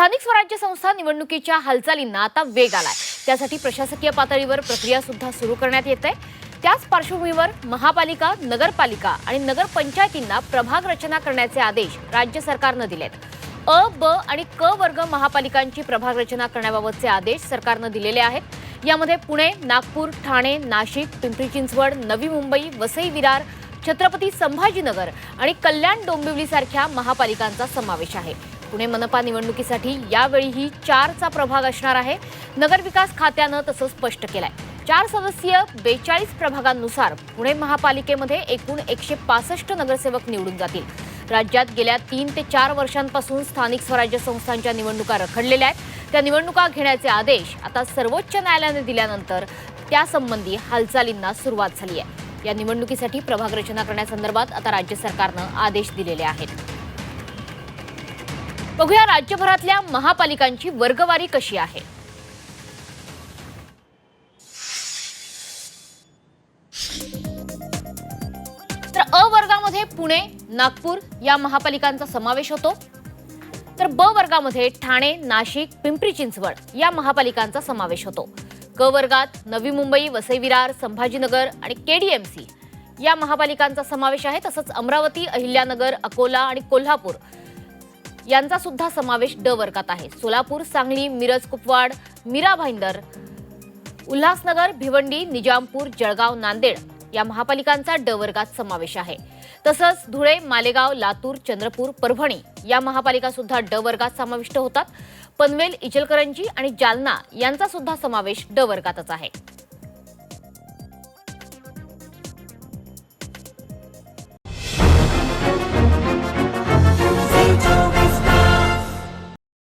स्थानिक स्वराज्य संस्था निवडणुकीच्या हालचालींना आता वेग आलाय. त्यासाठी प्रशासकीय पातळीवर प्रक्रिया सुद्धा सुरू करण्यात येत आहे. त्याच पार्श्वभूमीवर महापालिका नगरपालिका आणि नगरपंचायतींना प्रभाग रचना करण्याचे आदेश राज्य सरकारनं दिलेत. अ ब आणि क वर्ग महापालिकांची प्रभाग रचना करण्याबाबतचे आदेश सरकारनं दिलेले आहेत. यामध्ये पुणे नागपूर ठाणे नाशिक पिंपरी चिंचवड नवी मुंबई वसई विरार छत्रपती संभाजीनगर आणि कल्याण डोंबिवली सारख्या महापालिकांचा समावेश आहे. पुणे मनपा निवडणुकीसाठी यावेळीही चारचा प्रभाग असणार आहे. नगरविकास खात्यानं तसं स्पष्ट केलंय. चार सदस्यीय बेचाळीस प्रभागांनुसार पुणे महापालिकेमध्ये एकूण एकशे पासष्ट नगरसेवक निवडून जातील. राज्यात गेल्या तीन ते चार वर्षांपासून स्थानिक स्वराज्य संस्थांच्या निवडणुका रखडलेल्या आहेत. त्या निवडणुका घेण्याचे आदेश आता सर्वोच्च न्यायालयाने दिल्यानंतर त्यासंबंधी हालचालींना सुरुवात झाली आहे. या निवडणुकीसाठी प्रभाग रचना करण्यासंदर्भात आता राज्य सरकारनं आदेश दिलेले आहेत. बघूया राज्यभरातल्या महापालिकांची वर्गवारी कशी आहे. तर अ वर्गामध्ये पुणे नागपूर या महापालिकांचा समावेश होतो. तर ब वर्गामध्ये ठाणे नाशिक पिंपरी चिंचवड या महापालिकांचा समावेश होतो. क वर्गात नवी मुंबई वसई विरार संभाजीनगर आणि केडीएमसी या महापालिकांचा समावेश आहे. तसंच अमरावती अहिल्यानगर अकोला आणि कोल्हापूर यांचा सुद्धा समावेश ड वर्गात आहे. सोलापूर सांगली मिरज कुपवाड मीरा भाईंदर उल्हासनगर भिवंडी निजामपूर जळगाव नांदेड या महापालिकांचा ड वर्गात समावेश आहे. तसंच धुळे मालेगाव लातूर चंद्रपूर परभणी या महापालिका सुद्धा ड वर्गात समाविष्ट होतात. पनवेल इचलकरंजी आणि जालना यांचा सुद्धा समावेश ड वर्गातच आहे.